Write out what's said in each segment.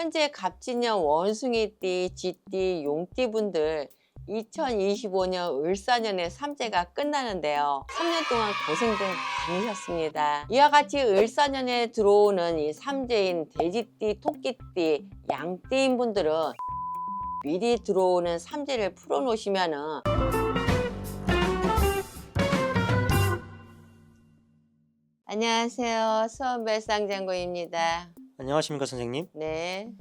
현재 갑진년 원숭이띠, 쥐띠, 용띠 분들 2025년 을사년의 삼재가 끝나는데요. 3년 동안 고생들 많으셨습니다. 이와 같이 을사년에 들어오는 이 삼재인 돼지띠, 토끼띠, 양띠인 분들은 미리 들어오는 삼재를 풀어놓으시면은 안녕하세요. 수원별상장고입니다. 안녕하십니까 선생님. 네.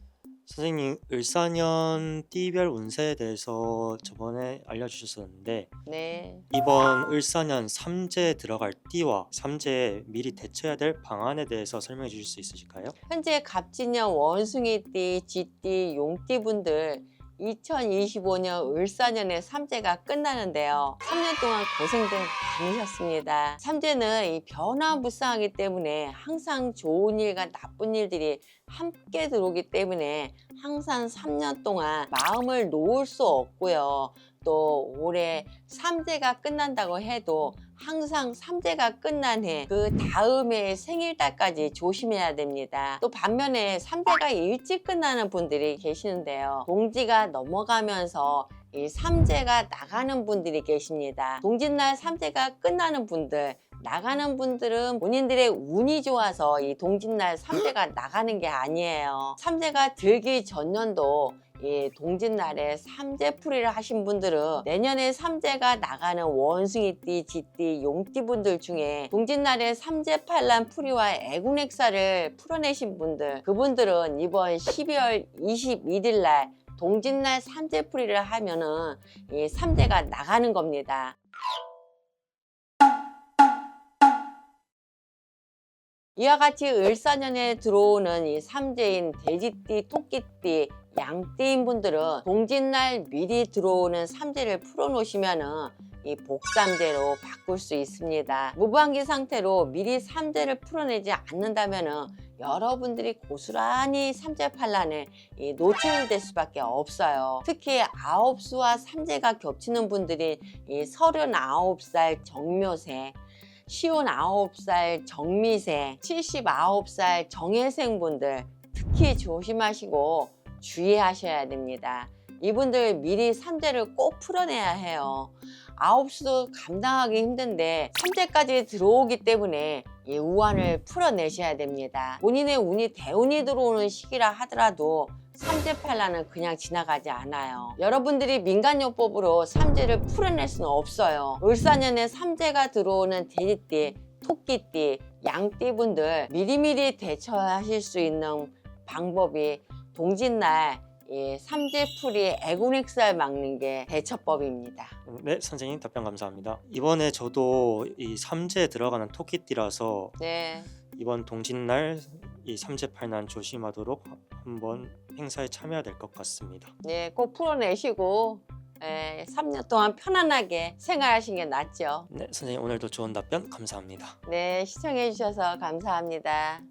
선생님 을사년 띠별 운세에 대해서 저번에 알려주셨었는데 네. 이번 을사년 삼재에 들어갈 띠와 삼재에 미리 대처해야 될 방안에 대해서 설명해 주실 수 있으실까요? 현재 갑진년 원숭이띠, 쥐띠, 용띠 분들 2025년 을사년의 삼재가 끝나는데요. 3년 동안 고생들 많으셨습니다. 삼재는 이 변화무쌍하기 때문에 항상 좋은 일과 나쁜 일들이 함께 들어오기 때문에 항상 3년 동안 마음을 놓을 수 없고요. 또 올해 삼재가 끝난다고 해도 항상 삼재가 끝난 해 그 다음에 생일달까지 조심해야 됩니다. 또 반면에 삼재가 일찍 끝나는 분들이 계시는데요. 동지가 넘어가면서 이 삼재가 나가는 분들이 계십니다. 동짓날 삼재가 끝나는 분들 나가는 분들은 본인들의 운이 좋아서 이 동짓날 삼재가 나가는 게 아니에요. 삼재가 들기 전년도 이 동짓날에 삼재풀이를 하신 분들은 내년에 삼재가 나가는 원숭이띠, 쥐띠, 용띠 분들 중에 동짓날에 삼재팔란 풀이와 애군액사를 풀어내신 분들 그분들은 이번 12월 21일 날 동짓날 삼재풀이를 하면은 이 삼재가 나가는 겁니다. 이와 같이 을사년에 들어오는 이 삼재인 돼지띠, 토끼띠, 양띠인 분들은 동짓날 미리 들어오는 삼재를 풀어놓으시면은 이 복삼재로 바꿀 수 있습니다. 무방기 상태로 미리 삼재를 풀어내지 않는다면은 여러분들이 고스란히 삼재 판란에 이 노출될 수밖에 없어요. 특히 아홉 수와 삼재가 겹치는 분들이 이 서른아홉 살 정묘세, 쉬운 9살 정미세, 79살 정혜생분들 특히 조심하시고 주의하셔야 됩니다. 이분들 미리 삼재를 꼭 풀어내야 해요. 아홉 수도 감당하기 힘든데 삼재까지 들어오기 때문에 이 우환을 풀어내셔야 됩니다. 본인의 운이 대운이 들어오는 시기라 하더라도 삼재팔라는 그냥 지나가지 않아요. 여러분들이 민간요법으로 삼재를 풀어낼 수는 없어요. 을사년에 삼재가 들어오는 돼지띠, 토끼띠, 양띠분들 미리미리 대처하실 수 있는 방법이 동짓날 이 삼재풀이 애군액살 막는 게 대처법입니다. 네 선생님 답변 감사합니다. 이번에 저도 이 삼재에 들어가는 토끼띠라서 네. 이번 동짓날 이 삼재팔난 조심하도록 한번 행사에 참여해야 될 것 같습니다. 네, 꼭 풀어내시고 예, 3년 동안 편안하게 생활하시는 게 낫죠. 네 선생님 오늘도 좋은 답변 감사합니다. 네, 시청해 주셔서 감사합니다.